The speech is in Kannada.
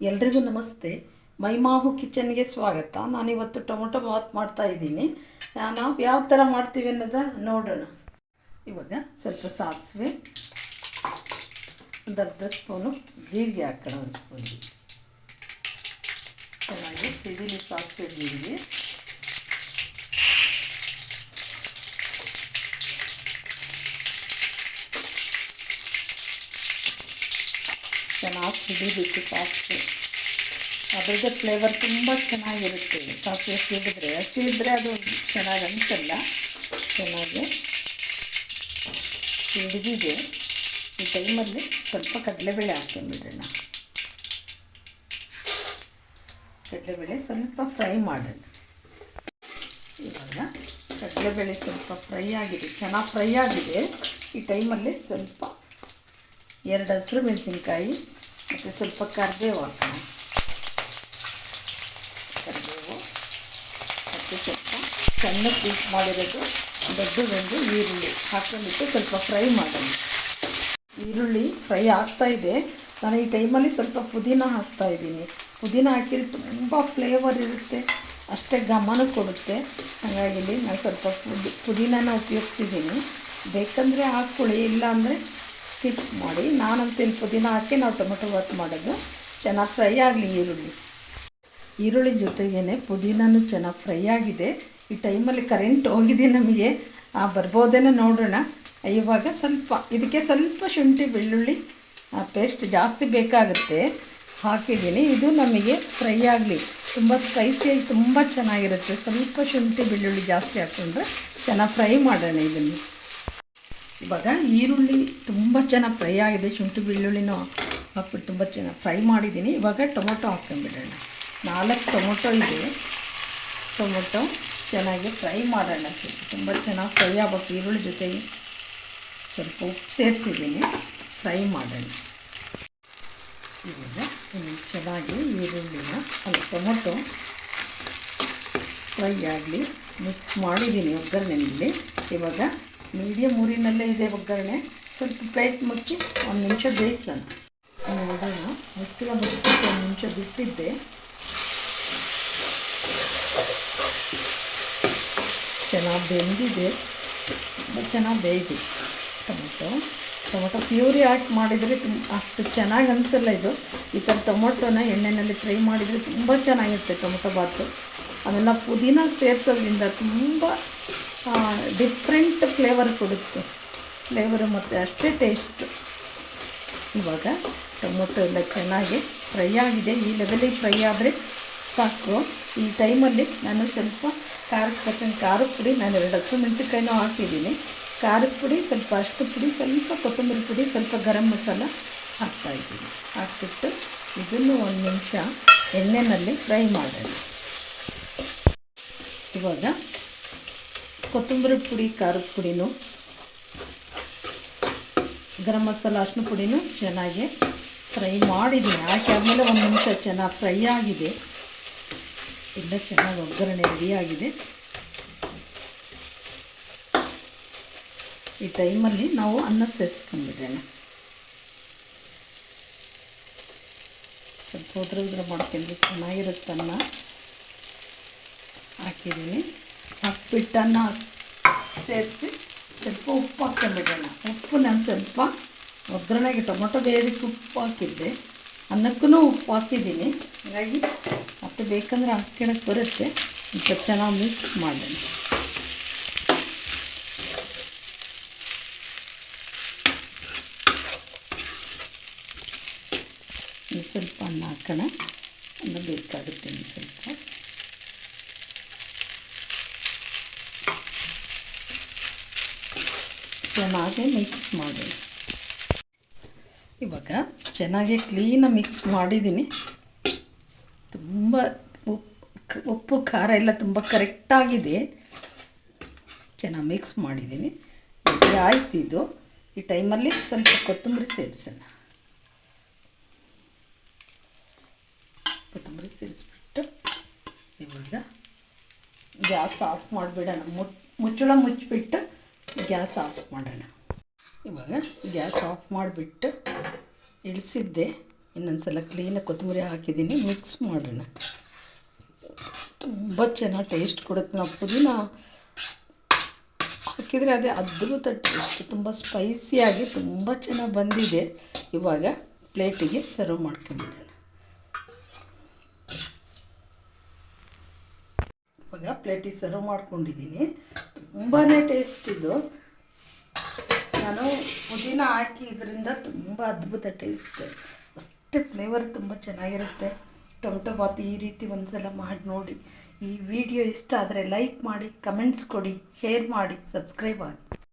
ಎಲ್ರಿಗೂ ನಮಸ್ತೆ. ಮೈಮಾಹು ಕಿಚನ್ಗೆ ಸ್ವಾಗತ. ನಾನಿವತ್ತು ಟೊಮೊಟೊ ಬಾತ್ ಮಾಡ್ತಾ ಇದ್ದೀನಿ. ನಾವು ಯಾವ ಥರ ಮಾಡ್ತೀವಿ ಅನ್ನೋದ ನೋಡೋಣ. ಇವಾಗ ಸ್ವಲ್ಪ ಸಾಸಿವೆ, ಒಂದು ಅರ್ಧ ಸ್ಪೂನು ಜೀರಿಗೆ ಹಾಕೋಣ ಒಂದು ಸ್ಪೂನ್. ಚೆನ್ನಾಗಿ ಸಿಡಿಲಿ ಸಾಸಿವೆ ಜೀರಿಗೆ. ಚೆನ್ನಾಗಿ ಸಿಡಿಬೇಕು ಸಾಸಿವೆ ಅದ್ರದ್ದು ಫ್ಲೇವರ್ ತುಂಬ ಚೆನ್ನಾಗಿರುತ್ತೆ. ಸಾಸಿವೆ ಸಿಡಿದ್ರೆ ಸಿಡಿದ್ರೆ ಅದು ಚೆನ್ನಾಗಿ ಅನಿಸಲ್ಲ. ಚೆನ್ನಾಗಿ ಸಿಡಿದಿದೆ ಈ ಟೈಮಲ್ಲಿ ಸ್ವಲ್ಪ ಕಡಲೆಬೇಳೆ ಹಾಕೊಂಡ್ಬಿಡೋಣ ಕಡಲೆಬೇಳೆ ಸ್ವಲ್ಪ ಫ್ರೈ ಮಾಡೋಣ. ಇವಾಗ ಕಡಲೆಬೇಳೆ ಸ್ವಲ್ಪ ಫ್ರೈ ಆಗಿದೆ. ಚೆನ್ನಾಗಿ ಫ್ರೈ ಆಗಿದೆ. ಈ ಟೈಮಲ್ಲಿ ಸ್ವಲ್ಪ ಎರಡು ಹಸಿರು ಮೆಣಸಿನ್ಕಾಯಿ ಮತ್ತು ಸ್ವಲ್ಪ ಕರಿಬೇವು ಹಾಕೋಣ ಕರಿಬೇವು ಮತ್ತು ಸ್ವಲ್ಪ ಸಣ್ಣ ಪೀಸ್ ಮಾಡಿರೋದು ದೊಡ್ಡದೊಂದು ಈರುಳ್ಳಿ ಹಾಕೊಂಡ್ಬಿಟ್ಟು ಸ್ವಲ್ಪ ಫ್ರೈ ಮಾಡೋಣ ಈರುಳ್ಳಿ ಫ್ರೈ ಆಗ್ತಾ ಇದೆ ನಾನು ಈ ಟೈಮಲ್ಲಿ ಸ್ವಲ್ಪ ಪುದೀನ ಹಾಕ್ತಾ ಇದ್ದೀನಿ ಪುದೀನ ಹಾಕಿದ್ರೆ ತುಂಬ ಫ್ಲೇವರ್ ಇರುತ್ತೆ. ಅಷ್ಟೇ ಗಮನ ಕೊಡುತ್ತೆ. ಹಾಗಾಗಿ ನಾನು ಸ್ವಲ್ಪ ಪುದಿ ಪುದೀನನ ಉಪಯೋಗಿಸ್ತಿದ್ದೀನಿ ಬೇಕಂದರೆ ಹಾಕ್ಕೊಳ್ಳಿ ಇಲ್ಲ ಸ್ಕಿಪ್ ಮಾಡಿ ನಾನಂತೇನು ಪುದೀನ ಹಾಕಿ ನಾವು ಟೊಮೆಟೊ ಬಾತ್ ಮಾಡೋದು. ಚೆನ್ನಾಗಿ ಫ್ರೈ ಆಗಲಿ ಈರುಳ್ಳಿ. ಈರುಳ್ಳಿ ಜೊತೆಗೇ ಪುದೀನೂ ಚೆನ್ನಾಗಿ ಫ್ರೈ ಆಗಿದೆ. ಈ ಟೈಮಲ್ಲಿ ಕರೆಂಟ್ ಹೋಗಿದೆ ನಮಗೆ. ಬರ್ಬೋದೇನೋ ನೋಡೋಣ. ಇವಾಗ ಸ್ವಲ್ಪ, ಇದಕ್ಕೆ ಸ್ವಲ್ಪ ಶುಂಠಿ, ಬೆಳ್ಳುಳ್ಳಿ ಪೇಸ್ಟ್ ಜಾಸ್ತಿ ಬೇಕಾಗುತ್ತೆ. ಹಾಕಿದ್ದೀನಿ. ಇದು ನಮಗೆ ಫ್ರೈ ಆಗಲಿ. ತುಂಬ ಸ್ಪೈಸಿಯಾಗಿ ತುಂಬ ಚೆನ್ನಾಗಿರುತ್ತೆ. ಸ್ವಲ್ಪ ಶುಂಠಿ, ಬೆಳ್ಳುಳ್ಳಿ ಜಾಸ್ತಿ ಹಾಕ್ಕೊಂಡ್ರೆ ಚೆನ್ನಾಗಿ ಫ್ರೈ ಮಾಡೋಣ ಇದನ್ನು. ಇವಾಗ ಈರುಳ್ಳಿ ತುಂಬ ಚೆನ್ನಾಗಿ ಫ್ರೈ ಆಗಿದೆ, ಶುಂಠಿ ಬೆಳ್ಳುಳ್ಳಿನೂ ಹಾಕ್ಬಿಟ್ಟು ತುಂಬ ಚೆನ್ನಾಗಿ ಫ್ರೈ ಮಾಡಿದ್ದೀನಿ. ಇವಾಗ ಟೊಮೊಟೊ ಹಾಕ್ಕೊಂಬಿಡೋಣ ನಾಲ್ಕು ಟೊಮೊಟೊ ಇದೆ. ಟೊಮೊಟೊ ಚೆನ್ನಾಗಿ ಫ್ರೈ ಮಾಡೋಣ. ತುಂಬ ಚೆನ್ನಾಗಿ ಫ್ರೈ ಆಗಬೇಕು. ಈರುಳ್ಳಿ ಜೊತೆಗೆ ಸ್ವಲ್ಪ ಉಪ್ಪು ಸೇರಿಸಿದ್ದೀನಿ. ಫ್ರೈ ಮಾಡೋಣ. ಇವಾಗ ಚೆನ್ನಾಗಿ ಈರುಳ್ಳಿನ, ಅಲ್ಲ ಟೊಮೊಟೊ ಫ್ರೈ ಆಗಲಿ, ಮಿಕ್ಸ್ ಮಾಡಿದ್ದೀನಿ ಒಗ್ಗರಣೆಯಲ್ಲಿ. ಇವಾಗ ಮೀಡಿಯಮ್ ಊರಿನಲ್ಲೇ ಇದೆ ಒಗ್ಗರಣೆ. ಸ್ವಲ್ಪ ಪ್ಲೇಟ್ ಮುಚ್ಚಿ ಒಂದು ನಿಮಿಷ ಬೇಯಿಸೋಣ ನೋಡೋಣ ಮುಚ್ಚಿಲ ಮುಚ್ಚಿಟ್ಟು ಒಂದು ನಿಮಿಷ ಬಿಟ್ಟಿದ್ದೆ. ಚೆನ್ನಾಗಿ ಬೆಂದಿದೆ. ತುಂಬ ಚೆನ್ನಾಗಿ ಬೇಯಿದೆ. ಟೊಮೊಟೊ. ಟೊಮೊಟೊ ಪ್ಯೂರಿ ಹಾಕಿ ಮಾಡಿದರೆ ತುಂಬ ಅಷ್ಟು ಚೆನ್ನಾಗಿ ಅನಿಸಲ್ಲ ಇದು. ಈ ಥರ ಟೊಮೊಟೊನ ಎಣ್ಣೆಯಲ್ಲಿ ಫ್ರೈ ಮಾಡಿದರೆ ತುಂಬ ಚೆನ್ನಾಗಿರುತ್ತೆ ಟೊಮೊಟೊ ಬಾತು. ನಾವು ಪುದೀನ ಸೇರಿಸೋದ್ರಿಂದ ತುಂಬ ಡಿಫ್ರೆಂಟ್ ಫ್ಲೇವರ್ ಕೊಡುತ್ತೆ. ಫ್ಲೇವರು ಮತ್ತು ಅಷ್ಟೇ ಟೇಸ್ಟು ಇವಾಗ ಟೊಮೊಟೊ ಎಲ್ಲ ಚೆನ್ನಾಗಿ ಫ್ರೈ ಆಗಿದೆ. ಈ ಲೆವೆಲಿಗೆ ಫ್ರೈ ಆದರೆ ಸಾಕು. ಈ ಟೈಮಲ್ಲಿ ನಾನು ಸ್ವಲ್ಪ ಖಾರದ ತಕ್ಕಂಗೆ ಖಾರದ ಪುಡಿ ನಾನು ಎರಡು ಹತ್ತು ಮೆಣಸಿನ್ಕಾಯಿನೂ ಹಾಕಿದ್ದೀನಿ. ಖಾರದ ಪುಡಿ ಸ್ವಲ್ಪ ಅಷ್ಟು ಪುಡಿ, ಸ್ವಲ್ಪ ಕೊತ್ತಂಬರಿ ಪುಡಿ, ಸ್ವಲ್ಪ ಗರಂ ಮಸಾಲ ಹಾಕ್ತಾಯಿದ್ದೀನಿ ಹಾಕ್ಬಿಟ್ಟು ಇದನ್ನು ಒಂದು ನಿಮಿಷ ಎಣ್ಣೆಯಲ್ಲಿ ಫ್ರೈ ಮಾಡೋಣ. ಇವಾಗ ಕೊತ್ತಂಬರಿ ಪುಡಿ, ಖಾರದ ಪುಡಿನೂ, ಗರಂ ಮಸಾಲ ಅರ್ಶಿನ ಪುಡಿನೂ ಚೆನ್ನಾಗಿ ಫ್ರೈ ಮಾಡಿದ್ದೀನಿ. ಹಾಕಿ ಆದಮೇಲೆ ಒಂದು ನಿಮಿಷ ಚೆನ್ನಾಗಿ ಫ್ರೈ ಆಗಿದೆ. ಎಲ್ಲ ಚೆನ್ನಾಗಿ ಒಗ್ಗರಣೆ ರೆಡಿಯಾಗಿದೆ ಈ ಟೈಮಲ್ಲಿ ನಾವು ಅನ್ನ ಸೇರಿಸ್ಕೊಂಡಿದ್ದೇನೆ ಸ್ವಲ್ಪ ಉದ್ರ ಮಾಡ್ಕೊಂಡ್ರೆ ಚೆನ್ನಾಗಿರುತ್ತೆ ಅನ್ನ ಹಾಕಿದ್ದೀನಿ. ಹಾಕ್ಬಿಟ್ಟು ಅನ್ನ ಸೇರಿಸಿ ಸ್ವಲ್ಪ ಉಪ್ಪು ಹಾಕ್ಕೊಂಬಿಡೋಣ ಉಪ್ಪು ನಾನು ಸ್ವಲ್ಪ ಒಗ್ಗರಣೆಗೆ ಟೊಮೊಟೊ ಬೇಯೋದಕ್ಕೆ ಉಪ್ಪು ಹಾಕಿದ್ದೆ. ಅನ್ನಕ್ಕೂ ಉಪ್ಪು ಹಾಕಿದ್ದೀನಿ. ಹಾಗಾಗಿ ಮತ್ತೆ ಬೇಕಂದ್ರೆ ಹಾಕ್ಕೊಳಕ್ಕೆ ಬರುತ್ತೆ. ಸ್ವಲ್ಪ ಚೆನ್ನಾಗಿ ಮಿಕ್ಸ್ ಮಾಡೋಣ. ಸ್ವಲ್ಪ ಅನ್ನ ಹಾಕೋಣ. ಅನ್ನ ಬೇಕಾಗುತ್ತೆ ಸ್ವಲ್ಪ. ಚೆನ್ನಾಗಿ ಮಿಕ್ಸ್ ಮಾಡಿ. ಇವಾಗ ಚೆನ್ನಾಗಿ ಕ್ಲೀನಾಗಿ ಮಿಕ್ಸ್ ಮಾಡಿದ್ದೀನಿ. ತುಂಬ ಉಪ್ಪು ಉಪ್ಪು, ಖಾರ ಎಲ್ಲ ತುಂಬ ಕರೆಕ್ಟಾಗಿದೆ ಚೆನ್ನಾಗಿ ಮಿಕ್ಸ್ ಮಾಡಿದ್ದೀನಿ. ಆಯ್ತು ಇದು. ಈ ಟೈಮಲ್ಲಿ ಸ್ವಲ್ಪ ಕೊತ್ತಂಬರಿ ಸೇರಿಸೋಣ. ಕೊತ್ತಂಬರಿ ಸೇರಿಸ್ಬಿಟ್ಟು ಇವಾಗ ಗ್ಯಾಸ್ ಆಫ್ ಮಾಡಿಬಿಡೋಣ. ಮುಚ್ಚಳ ಮುಚ್ಚಿಬಿಟ್ಟು ಗ್ಯಾಸ್ ಆಫ್ ಮಾಡೋಣ. ಇವಾಗ ಗ್ಯಾಸ್ ಆಫ್ ಮಾಡಿಬಿಟ್ಟು ಇಳಿಸಿದ್ದೆ. ಇನ್ನೊಂದು ಸಲ ಕ್ಲೀನಾಗಿ ಕೊತ್ತಂಬರಿ ಹಾಕಿದ್ದೀನಿ ಮಿಕ್ಸ್ ಮಾಡೋಣ. ತುಂಬ ಚೆನ್ನಾಗಿ ಟೇಸ್ಟ್ ಕೊಡುತ್ತೆ ನಾವು ಪುದೀನ ಹಾಕಿದರೆ ಅದೇ ಅದ್ಭುತ ಟೇಸ್ಟ್ ತುಂಬ ಸ್ಪೈಸಿಯಾಗಿ ತುಂಬ ಚೆನ್ನಾಗಿ ಬಂದಿದೆ. ಇವಾಗ ಪ್ಲೇಟಿಗೆ ಸರ್ವ್ ಮಾಡ್ಕೊಂಬಿಡೋಣ. ಇವಾಗ ಪ್ಲೇಟಿಗೆ ಸರ್ವ್ ಮಾಡ್ಕೊಂಡಿದ್ದೀನಿ. ತುಂಬಾ ಟೇಸ್ಟ್ ಇದು. ನಾನು ಪುದೀನ ಹಾಕಿ ಇದರಿಂದ ತುಂಬ ಅದ್ಭುತ ಟೇಸ್ಟ್ ಅಷ್ಟು ಫ್ಲೇವರ್ ತುಂಬ ಚೆನ್ನಾಗಿರುತ್ತೆ. ಟೊಮೆಟೊ ಬಾತ್ ಈ ರೀತಿ ಒಂದ್ಸಲ ಮಾಡಿ ನೋಡಿ. ಈ ವಿಡಿಯೋ ಇಷ್ಟ ಆದರೆ ಲೈಕ್ ಮಾಡಿ ಕಮೆಂಟ್ಸ್ ಕೊಡಿ ಶೇರ್ ಮಾಡಿ ಸಬ್ಸ್ಕ್ರೈಬ್ ಆಗಿ.